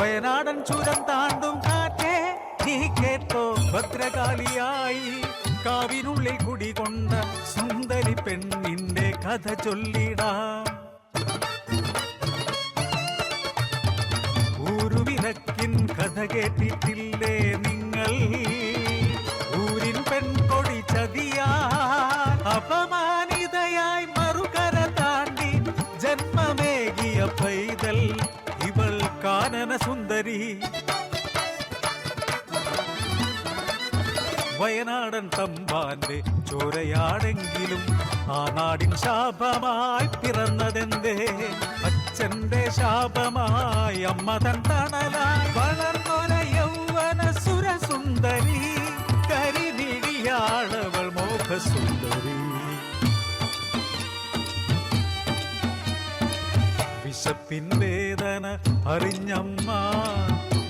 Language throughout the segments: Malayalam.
വയനാടൻ ചുരം താണ്ടും കാറ്റേ നീ കേട്ടോ ഭദ്രകാളിയായി. കാവിനുള്ളിൽ കുടികൊണ്ട സുന്ദരി പെണ്ണിന്റെ കഥ ചൊല്ലിടാം. ഊരുവിലക്കിൻ കഥ കേട്ടിട്ടില്ലേ കാനന സുന്ദരി. വയനാടൻ തമ്പാന്റെ ചോരയാണെങ്കിലും ആ നാടിൻ ശാപമായി പിറന്നതെന്തേ? അച്ഛന്റെ ശാപമായി അമ്മ തൻ തണലായി വളർന്നൊര യൗവന സുരസുന്ദരി. കരിമിഴിയാളവൾ മോഹസുന്ദരി. വിശപ്പിൻ വേദന അറിഞ്ഞമ്മ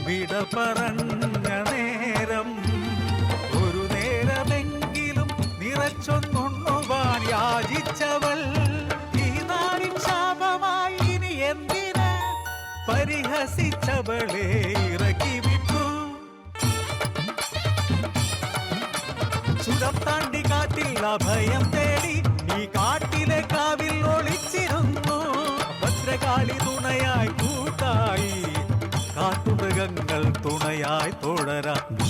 വിട പറഞ്ഞ നേരം. ഒരു നേരമെങ്കിലും നിറച്ചൊന്നുണ്ണുവാൻ യാചിച്ചവൾ. ഈ നാടിൻ ശാപമായി ഇനി എന്തിന് പരിഹസിച്ചവളെ ഇറക്കി വിട്ടു. ചുരം കാട്ടിൽ അഭയം തേടി ഈ കാട്ടിലെ കാവിൽ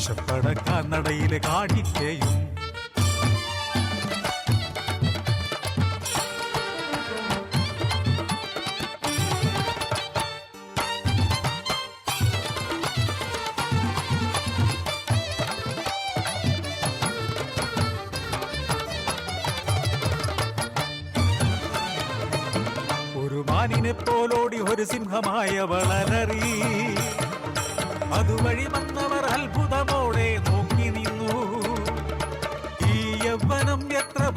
തുടരാ നടയിലെ കാണിക്കയും. ഒരു മാനിനെ പോലോടി ഒരു സിംഹമായ വളരറി. അതുവഴി വന്നവർ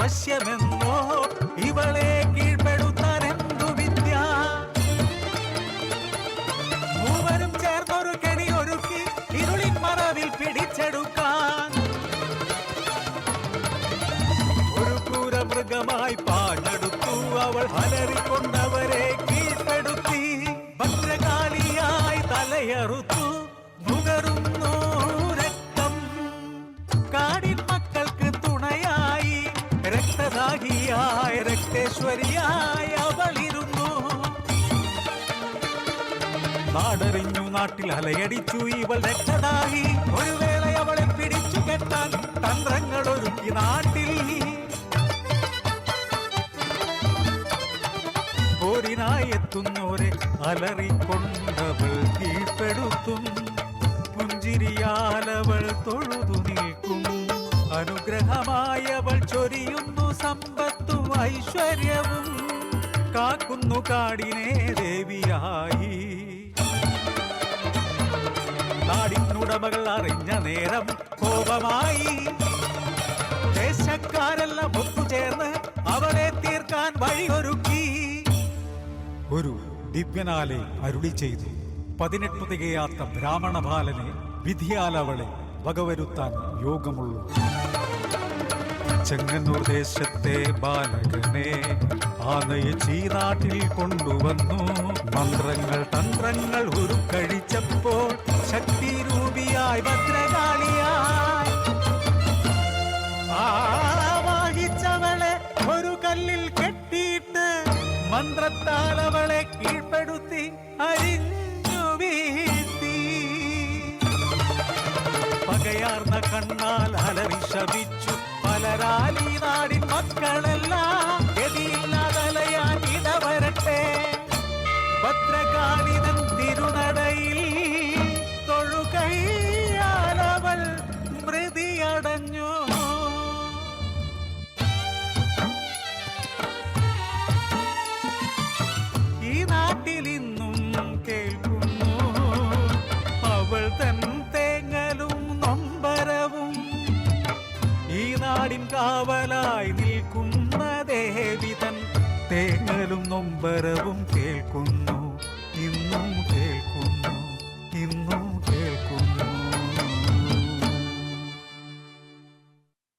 എത്ര വശ്യമെന്നോ ഇവളെ കീഴ്പ്പെടുത്താൻ എന്തു വിദ്യ? മൂവരും ചേർന്നൊരു കെണി ഒരുക്കി ഇരുളിൻ മറവിൽ പിടിച്ചെടുക്കാൻ. ഒരു ക്രൂര മൃഗമായി പാഞ്ഞെടുത്തു അവൾ അലറിക്കൊണ്ടവരെ കീഴ്പ്പെടുത്തി. ഭദ്രകാലിയായി തലയറുത്തു. നുകരുന്നു രക്തേശ്വരിയായി അവളിരുന്നു. നാടറിഞ്ഞു നാട്ടിൽ അലയടിച്ചു ഇവൾ രക്ഷതായി ഒരു വേള അവളെ പിടിച്ചു കെട്ടാൻ തന്ത്രങ്ങൾ ഒരുക്കി നാട്ടിൽ. പോരിനായി അലറിക്കൊണ്ടവൾ കീഴ്പ്പെടുത്തും. പുഞ്ചിരിയാലവൾ തൊഴുതു നിൽക്കും. അനുഗ്രഹമായവൾ ചൊരിയുന്നു. ഐശ്വര്യവും കാക്കുന്നു കാടിനെ ദേവിയായി. നാടിനുടമകൾ അറിഞ്ഞ നേരം കോപമായി. ദേശക്കാരെല്ലാം ഒത്തുചേർന്ന് അവളെ തീർക്കാൻ വഴിയൊരുക്കി. ഒരു ദിവ്യനാലെ അരുളി ചെയ്തു. പതിനെട്ടു തികയാത്ത ബ്രാഹ്മണ ബാലനെ വിധിയാൽ അവളെ വകവരുത്താൻ യോഗമുള്ളൂ. ചെങ്ങന്നൂർ ദേശത്തെ ബാലകനെ ആനയെ ചീനാട്ടിൽ നാട്ടിൽ കൊണ്ടുവന്നു. മന്ത്രങ്ങൾ തന്ത്രങ്ങൾ ഉരുക്കഴിച്ചപ്പോൾ ശക്തി രൂപിയായി ഭദ്രകാളിയായി ആവാഹിച്ചവളെ ഒരു കല്ലിൽ കെട്ടിയിട്ട് മന്ത്രത്താൽ അവളെ കീഴ്പ്പെടുത്തി അരിഞ്ഞു പകയാർന്ന കണ്ണാൽ അലറി ശപിച്ചു നാടിൻ മക്കളെല്ലാം ഗതിയില്ലാതലയാൻ ഇടവരട്ടെ ഭദ്രകാളിതൻ തിരുനടയിൽ തൊഴുകൈയാലവൾ മൃതിയടഞ്ഞു. ഈ നാട്ടിൽ ഇന്നും കേൾക്കുന്നു. അവൾ തൻ തേങ്ങലും നൊമ്പരവും. ഈ നാടിൻ കാവലായി നൊമ്പരവും കേൾക്കുന്നു. ഇന്നും കേൾക്കുന്നു. ഇന്നും കേൾക്കുന്നു.